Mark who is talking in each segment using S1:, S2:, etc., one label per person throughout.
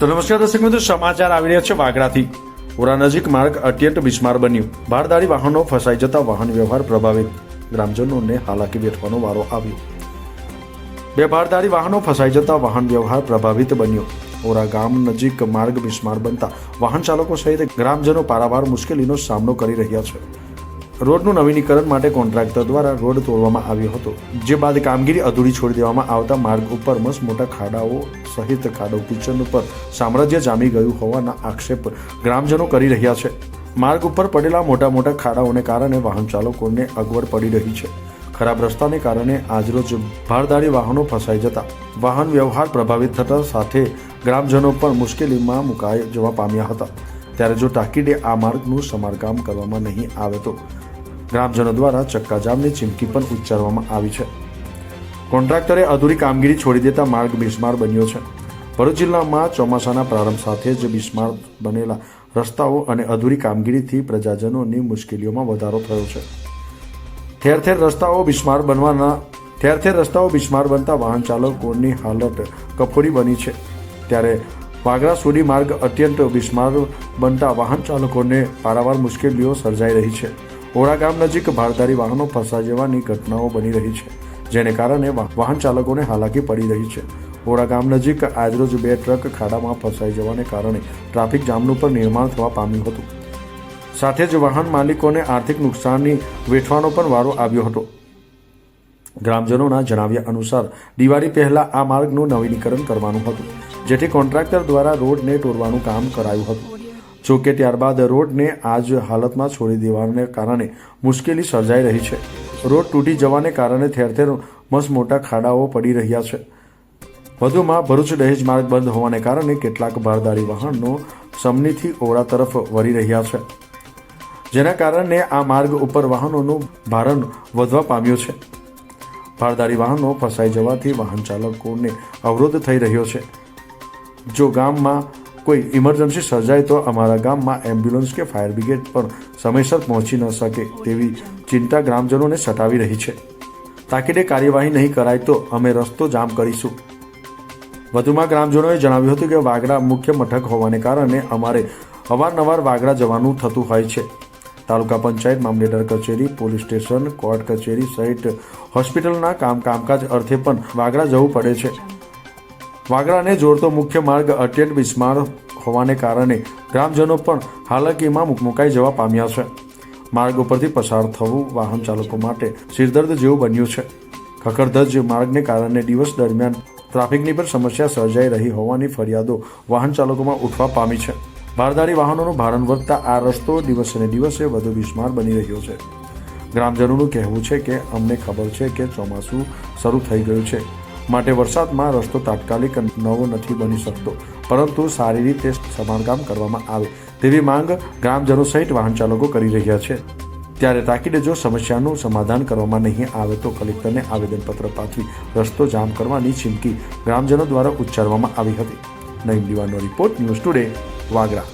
S1: તો નમસ્કાર દર્શક મિત્રો, સમાચાર આવી રહ્યા છે વાગડાથી. હોરા નજીક માર્ગ અત્યંત બિસ્માર બન્યું. ભારદારી વાહનો ફસાઈ જતા વાહન વ્યવહાર પ્રભાવિત. ગ્રામજનોને હાલાકી વેઠવાનો વારો આવ્યો. બે ભારદારી વાહનો ફસાઈ જતા વાહન વ્યવહાર પ્રભાવિત બન્યો. ઓરા ગામ નજીક માર્ગ બિસ્માર બનતા વાહન ચાલકો સહિત ગ્રામજનો પારાવાર મુશ્કેલીનો સામનો કરી રહ્યા છે. રોડનું નવીનીકરણ માટે કોન્ટ્રાક્ટર દ્વારા રોડ તોડવામાં આવ્યો હતો, જે બાદ કામગીરી અધૂરી છોડી દેવામાં આવતા માર્ગ ઉપર મસ્ત મોટા ખાડાઓ સહિત ખાડો કિચન ઉપર સામ્રાજ્ય જામી ગયું હોવાના આક્ષેપ ગ્રામજનો કરી રહ્યા છે. માર્ગ ઉપર પડેલા મોટા મોટા ખાડાઓને કારણે વાહન ચાલકોને અગવડ પડી રહી છે. ખરાબ રસ્તાને કારણે આજરોજ ભારદારી વાહનો ફસાઈ જતા. વાહન વ્યવહાર પ્રભાવિત થતા સાથે ગ્રામજનો પણ મુશ્કેલીમાં મુકાઈ જવા પામ્યા હતા. ત્યારે જો તાકીદે આ માર્ગનું સમારકામ કરવામાં નહીં આવે તો ગ્રામજનો દ્વારા ચક્કાજામની ચીમકી પણ ઉચ્ચારવામાં આવી છે. કોન્ટ્રાક્ટરે અધૂરી કામગીરી છોડી દેતા માર્ગ બિસ્માર બન્યો છે. ભરૂચ જિલ્લામાં ચોમાસાના પ્રારંભ સાથે જ બિસ્માર બનેલા રસ્તાઓ અને અધૂરી કામગીરીથી પ્રજાજનોની મુશ્કેલીઓમાં વધારો થયો છે. ઠેર ઠેર રસ્તાઓ બિસ્માર બનવાના, ઠેર ઠેર રસ્તાઓ બિસ્માર બનતા વાહન ચાલકોની હાલત કફોડી બની છે. ત્યારે વાગરા સુધી માર્ગ અત્યંત બિસ્માર બનતા વાહન ચાલકોને પારાવાર મુશ્કેલીઓ સર્જાઈ રહી છે. ઓરા ગામ નજીક ભારદારી વાહનો ફસાઈ જવાની ઘટનાઓ બની રહી છે, જેને કારણે વાહન ચાલકોને હાલાકી પડી રહી છે. ઓરા ગામ નજીક આજરોજ બે ટ્રક ખાડામાં ફસાઈ જવાને કારણે ટ્રાફિક જામનું પણ નિર્માણ થવા પામ્યું હતું. સાથે જ વાહન માલિકોને આર્થિક નુકસાનની વેઠવાનો પણ વારો આવ્યો હતો. ગ્રામજનોના જણાવ્યા અનુસાર, દિવાળી પહેલા આ માર્ગનું નવીનીકરણ કરવાનું હતું, જેથી કોન્ટ્રાક્ટર દ્વારા રોડને તોડવાનું કામ કરાયું હતું. જો કે ત્યારબાદ રોડને આજ હાલતમાં છોડી દેવાને કારણે મુશ્કેલી સર્જાઈ રહી છે. રોડ તૂટી જવાને કારણે ઠેર ઠેર મસ્ત મોટા ખાડાઓ પડી રહ્યા છે. વધુમાં ભરૂચ દહેજ માર્ગ બંધ હોવાને કારણે કેટલાક ભારદારી વાહનો સમનીથી ઓળા તરફ વળી રહ્યા છે. જેના કારણે આ માર્ગ ઉપર વાહનોનું ભારણ વધવા પામ્યું છે. ભારદારી વાહનો ફસાઈ જવાથી વાહન ચાલકોને અવરોધ થઈ રહ્યો છે. જો ગામમાં કોઈ ઇમરજન્સી સર્જાય તો અમારા ગામમાં એમ્બ્યુલન્સ કે ફાયર બ્રિગેડ પણ સમયસર પહોંચી ન શકે તેવી ચિંતા ગ્રામજનોને સતાવી રહી છે. તાકીદે કાર્યવાહી નહીં કરાય તો અમે રસ્તો જામ કરીશું. વધુમાં ગ્રામજનોએ જણાવ્યું હતું કે વાગડા મુખ્ય મથક હોવાને કારણે અમારે અવારનવાર વાગડા જવાનું થતું હોય છે. તાલુકા પંચાયત મામલેદાર કચેરી, પોલીસ સ્ટેશન, કોર્ટ કચેરી સહિત હોસ્પિટલના કામ કામકાજ અર્થે પણ વાગડા જવું પડે છે. વાગડાને જોડતો મુખ્ય માર્ગ અત્યંત બિસ્માર હોવાને કારણે ગ્રામજનો પણ હાલાકીમાં મુક- મુકાઈ જવા પામ્યા છે. માર્ગ ઉપરથી પસાર થવું વાહન ચાલકો માટે સિરદર્દ જેવું બન્યું છે. ખખડધજ માર્ગને કારણે દિવસ દરમિયાન ટ્રાફિકની પણ સમસ્યા સર્જાઈ રહી હોવાની ફરિયાદો વાહન ચાલકોમાં ઉઠવા પામી છે. ભારદારી વાહનોનું ભારણ વધતા આ રસ્તો દિવસે દિવસે વધુ બિસ્માર બની રહ્યો છે. ગ્રામજનોનું કહેવું છે કે અમને ખબર છે કે ચોમાસું શરૂ થઈ ગયું છે. માટે વરસાદમાં રસ્તો તાત્કાલિક નવો નથી બની શકતો, પરંતુ સારી રીતે સમારકામ કરવામાં આવે તેવી માંગ ગ્રામજનો સહિત વાહન ચાલકો કરી રહ્યા છે. ત્યારે તાકીદે જો સમસ્યાનું સમાધાન કરવામાં નહીં આવે તો કલેક્ટરને આવેદનપત્ર પાઠવી રસ્તો જામ કરવાની ચીમકી ગ્રામજનો દ્વારા ઉચ્ચારવામાં આવી હતી. નઈમ દિવાનો રિપોર્ટ, ન્યૂઝ ટુડે, વાગરા.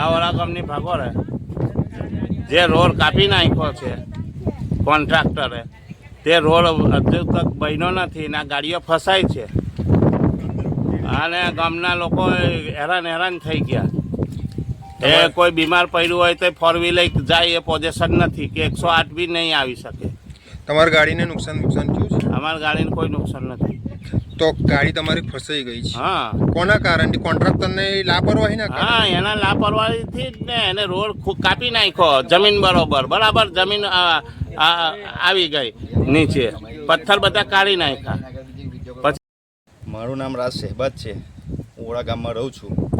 S2: આ વડા ગામની ભાગોળે જે રોડ કાપી નાખ્યો છે, કોન્ટ્રાક્ટરે તે રોડ હજુ તક બન્યો નથી ને આ ગાડીઓ ફસાય છે. અને ગામના લોકો હેરાન હેરાન થઈ ગયા. એ કોઈ બીમાર પડ્યું હોય તો ફોર વ્હીલર જાય એ પોઝિશન નથી કે એકસો આઠ બી નહીં આવી શકે.
S3: તમારી ગાડીને નુકસાન નુકસાન થયું છે?
S2: અમારી ગાડીને કોઈ નુકસાન નથી.
S3: તો ગાડી તમારી ફસાઈ ગઈ છે.
S2: હા.
S3: કોના કારણે? કોન્ટ્રાક્ટરને લાપરવાહી ના
S2: હા એના લાપરવાહીથી જ ને એને રોડ કાપી નાખ્યો જમીન બરોબર. બરાબર જમીન આ, આવી ગઈ. નીચે. પથ્થર બધા કાઢી નાખ્યા.
S4: મારું નામ રાજ શહેબાદ છે. હું ઓળા ગામમાં રહું છું.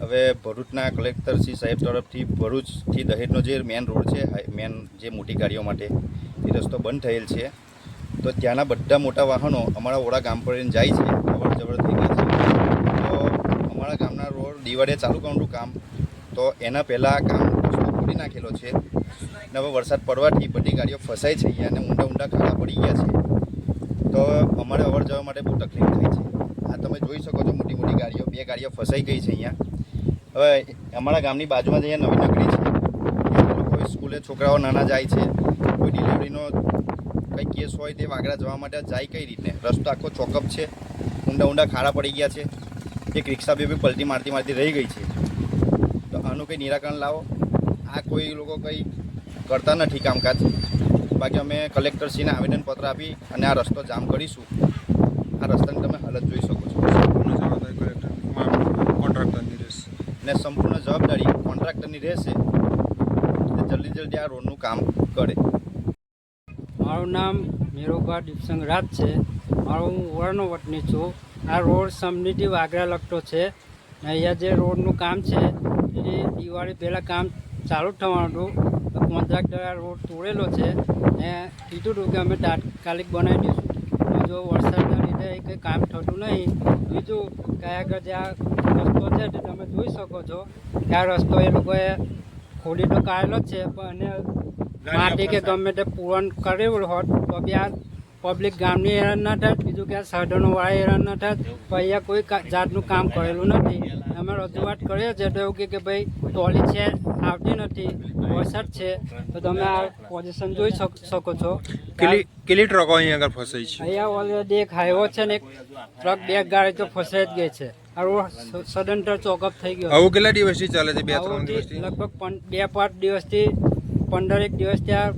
S4: હવે ભરૂચના કલેક્ટર શ્રી સાહેબ તરફથી ભરૂચથી દહેજનો જે મેન રોડ છે મેન જે મોટી ગાડીઓ માટે એ રસ્તો બંધ થયેલ છે. તો ત્યાંના બધા મોટા વાહનો અમારા ઓળા ગામ પર જાય છે. અવર જવર થઈ ગઈ છે. તો અમારા ગામના રોડ દિવાળીએ ચાલુ કરવાનું કામ. તો એના પહેલાં કામ ખોલી નાખેલો છે. ને હવે વરસાદ પડવાથી બધી ગાડીઓ ફસાય છે અહીંયા અને ઊંડા ઊંડા ખાડા પડી ગયા છે. તો અમારે અવર જવા માટે બહુ તકલીફ થાય છે. આ તમે જોઈ શકો છો મોટી મોટી ગાડીઓ, બે ગાડીઓ ફસાઈ ગઈ છે અહીંયા. હવે અમારા ગામની બાજુમાં જ અહીંયા નવી નગરી છે. કોઈ સ્કૂલે છોકરાઓ નાના જાય છે. કોઈ ડિલિવરીનો કંઈ કેસ હોય તે વાગડા જવા માટે જાય કઈ રીતે? રસ્તો આખો ચોકઅપ છે. ઊંડા ઊંડા ખાડા પડી ગયા છે. એક રિક્ષા બી પલટી મારતી મારતી રહી ગઈ છે. તો આનું કંઈ નિરાકરણ લાવો. આ કોઈ લોકો કંઈ કરતા નથી કામકાજ. બાકી અમે કલેક્ટરશ્રીને આવેદનપત્ર આપી અને આ રસ્તો જામ કરીશું. આ રસ્તાની તમે હાલત જોઈ શકો છો.
S3: સંપૂર્ણ જવાબદારી કલેક્ટર કોન્ટ્રાક્ટરની રહેશે.
S4: ને સંપૂર્ણ જવાબદારી કોન્ટ્રાક્ટરની રહેશે. જલ્દી જલ્દી આ રોડનું કામ કરે.
S5: મારું નામ મેરુભા દીપસંગ રાજ છે. મારો હું વરનો વતની છું. આ રોડ સમનીથી વાગરા લગતો છે. અહીંયા જે રોડનું કામ છે એ દિવાળી પહેલાં કામ ચાલુ જ થવાનું હતું. કોન્ટ્રાક્ટર રોડ તોડેલો છે એ કીધું હતું કે અમે તાત્કાલિક બનાવી દઈશું. જો વરસાદના લીધે કંઈ કામ થતું નહીં. બીજું કે આગળ જે આ રસ્તો છે તે તમે જોઈ શકો છો કે આ રસ્તો એ લોકોએ ખોલી તો કાઢેલો જ છે. પણ એને માટી કે ગમે તે પૂરણ કરેલું હોત તો બી આ પબ્લિક ગામની હેરાન ના થાય. બીજું કે સાધનોવાળા હેરાન ના થાય. તો અહીંયા કોઈ જાતનું કામ કરેલું નથી. અમે રજૂઆત કરીએ છીએ તો એવું કે ભાઈ ટોલી છે આવતી નથી વરસાદ છે તો તમે આ પોઝિશન જોઈ શક- છો.
S3: કેટલી ટ્રકો અહીંયા આગળ ફસાઈ છે?
S5: અહીંયા ઓલરેડી એક હાઈવો છે ને એક ટ્રક બે ગાડી તો ફસાઈ જ ગઈ છે. આ રોડ સ- સદંતર ચોકઅપ થઈ ગયો.
S3: આવું કેટલા દિવસથી ચાલે છે બે ત્રણ દિવસથી?
S5: લગભગ બે પાંચ દિવસથી પંદર એક દિવસથી આ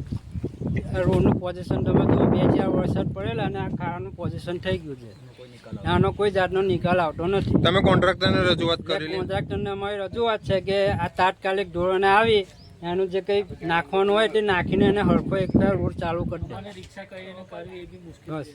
S5: રોડનું પોઝિશન તમે તો બે ચાર વરસાદ પડેલા અને આ ખાડાનું પોઝિશન થઈ ગયું છે. આનો કોઈ જાતનો નિકાલ આવતો નથી.
S3: તમે કોન્ટ્રાક્ટરને રજૂઆત
S5: કરી
S3: કરેલી?
S5: કોન્ટ્રાક્ટરને અમારી રજૂઆત છે કે આ તાત્કાલિક ધોરણે આવી એનું જે કંઈ નાખવાનું હોય તે નાખીને એને હળખો એકતા રોડ ચાલુ કરી દે. બસ.